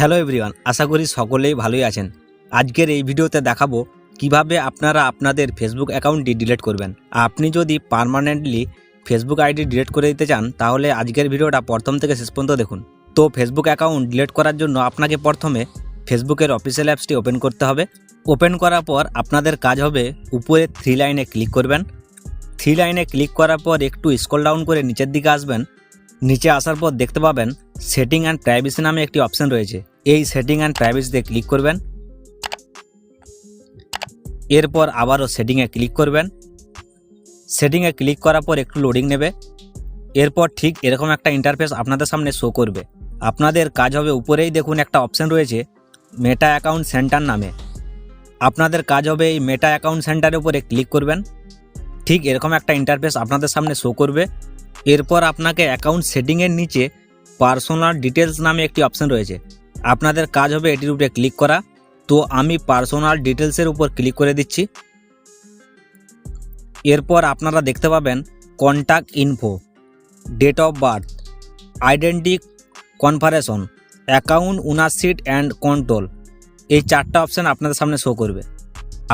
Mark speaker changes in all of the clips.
Speaker 1: Hello everyone আশা করি সকলেই ভালোই আছেন। আজকের এই ভিডিওতে দেখাবো কীভাবে আপনারা আপনাদের ফেসবুক অ্যাকাউন্টটি ডিলিট করবেন। আপনি যদি পার্মানেন্টলি ফেসবুক আইডি ডিলিট করে দিতে চান, তাহলে আজকের ভিডিওটা প্রথম থেকে শেষ পর্যন্ত দেখুন। তো ফেসবুক অ্যাকাউন্ট ডিলিট করার জন্য আপনাকে প্রথমে ফেসবুকের অফিসিয়াল অ্যাপসটি ওপেন করতে হবে। ওপেন করার পর আপনাদের কাজ হবে উপরে থ্রি লাইনে ক্লিক করবেন। থ্রি লাইনে ক্লিক করার পর একটু স্ক্রল ডাউন করে নিচের দিকে আসবেন। নিচে আসার পর দেখতে পাবেন সেটিং অ্যান্ড প্রাইভেসি নামে একটি অপশন রয়েছে। এই সেটিং অ্যান্ড প্রাইভেসিতে ক্লিক করবেন। এরপর আবারও সেটিংয়ে ক্লিক করবেন। সেটিংয়ে ক্লিক করার পর একটু লোডিং নেবে। এরপর ঠিক এরকম একটা ইন্টারফেস আপনাদের সামনে শো করবে। আপনাদের কাজ হবে উপরেই দেখুন একটা অপশান রয়েছে মেটা অ্যাকাউন্ট সেন্টার নামে। আপনাদের কাজ হবে এই মেটা অ্যাকাউন্ট সেন্টারের উপরে ক্লিক করবেন। ঠিক এরকম একটা ইন্টারফেস আপনাদের সামনে শো করবে। এরপর আপনাকে অ্যাকাউন্ট সেটিংয়ের নিচে পার্সোনাল ডিটেলস নামে একটি অপশন রয়েছে। আপনাদের কাজ হবে এটির উপরে ক্লিক করা। তো আমি পার্সোনাল ডিটেলসের উপর ক্লিক করে দিচ্ছি। এরপর আপনারা দেখতে পাবেন contact info date of birth identity confirmation account ownership and control এই চারটা অপশান আপনাদের সামনে শো করবে।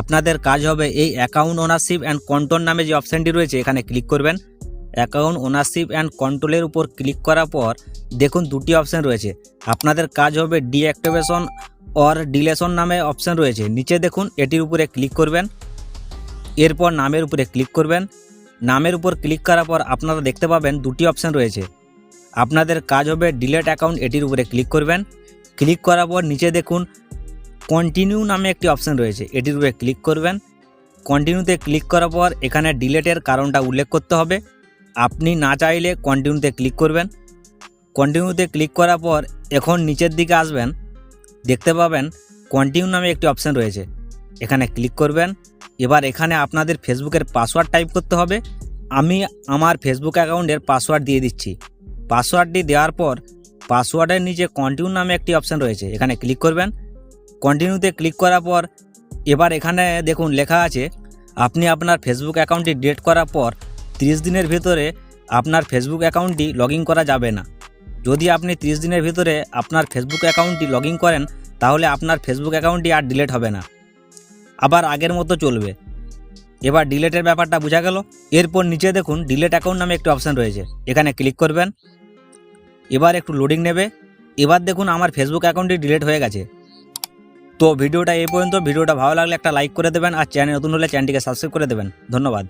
Speaker 1: আপনাদের কাজ হবে এই অ্যাকাউন্ট ওনারশিপ অ্যান্ড কন্ট্রোল নামে যে অপশানটি রয়েছে, এখানে ক্লিক করবেন। অ্যাকাউন্ট ওনারশিপ অ্যান্ড কন্ট্রোলের উপর ক্লিক করার পর দেখুন দুটি অপশান রয়েছে। আপনাদের কাজ হবে ডিঅ্যাক্টিভেশন অর ডিলেশন নামে অপশান রয়েছে। নিচে দেখুন এটির উপরে ক্লিক করবেন। এরপর নামের উপরে ক্লিক করবেন। নামের উপর ক্লিক করার পর আপনারা দেখতে পাবেন দুটি অপশান রয়েছে। আপনাদের কাজ হবে ডিলেট অ্যাকাউন্ট এটির উপরে ক্লিক করবেন। ক্লিক করার পর নিচে দেখুন কন্টিনিউ নামে একটি অপশান রয়েছে। এটির উপরে ক্লিক করবেন। কন্টিনিউতে ক্লিক করার পর এখানে ডিলেটের কারণটা উল্লেখ করতে হবে। আপনি না চাইলে কন্টিনিউতে ক্লিক করবেন। কন্টিনিউতে ক্লিক করার পর এখন নিচের দিকে আসবেন। দেখতে পাবেন কন্টিনিউ নামে একটি অপশান রয়েছে। এখানে ক্লিক করবেন। এবার এখানে আপনাদের ফেসবুকের পাসওয়ার্ড টাইপ করতে হবে। আমি আমার ফেসবুক অ্যাকাউন্টের পাসওয়ার্ড দিয়ে দিচ্ছি। পাসওয়ার্ডটি দেওয়ার পর পাসওয়ার্ডের নিচে কন্টিনিউ নামে একটি অপশান রয়েছে। এখানে ক্লিক করবেন। কন্টিনিউতে ক্লিক করার পর এবার এখানে দেখুন লেখা আছে, আপনি আপনার ফেসবুক অ্যাকাউন্টটি ডিলিট করার পর তিরিশ দিনের ভিতরে আপনার ফেসবুক অ্যাকাউন্টটি লগ করা যাবে না। যদি আপনি তিরিশ দিনের ভিতরে আপনার ফেসবুক অ্যাকাউন্টটি লগ করেন, তাহলে আপনার ফেসবুক অ্যাকাউন্টটি আর ডিলেট হবে না। আবার আগের মতো চলবে। এবার ডিলেটের ব্যাপারটা বোঝা গেল। এরপর নিচে দেখুন ডিলেট অ্যাকাউন্ট নামে একটি অপশান রয়েছে। এখানে ক্লিক করবেন। এবার একটু লোডিং নেবে। এবার দেখুন আমার ফেসবুক অ্যাকাউন্টটি ডিলেট হয়ে গেছে। তো ভিডিওটা এই পর্যন্ত। ভিডিওটা ভালো লাগলে একটা লাইক করে দেবেন আর চ্যানেল নতুন হলে চ্যানেলটিকে সাবস্ক্রাইব করে দেবেন। ধন্যবাদ।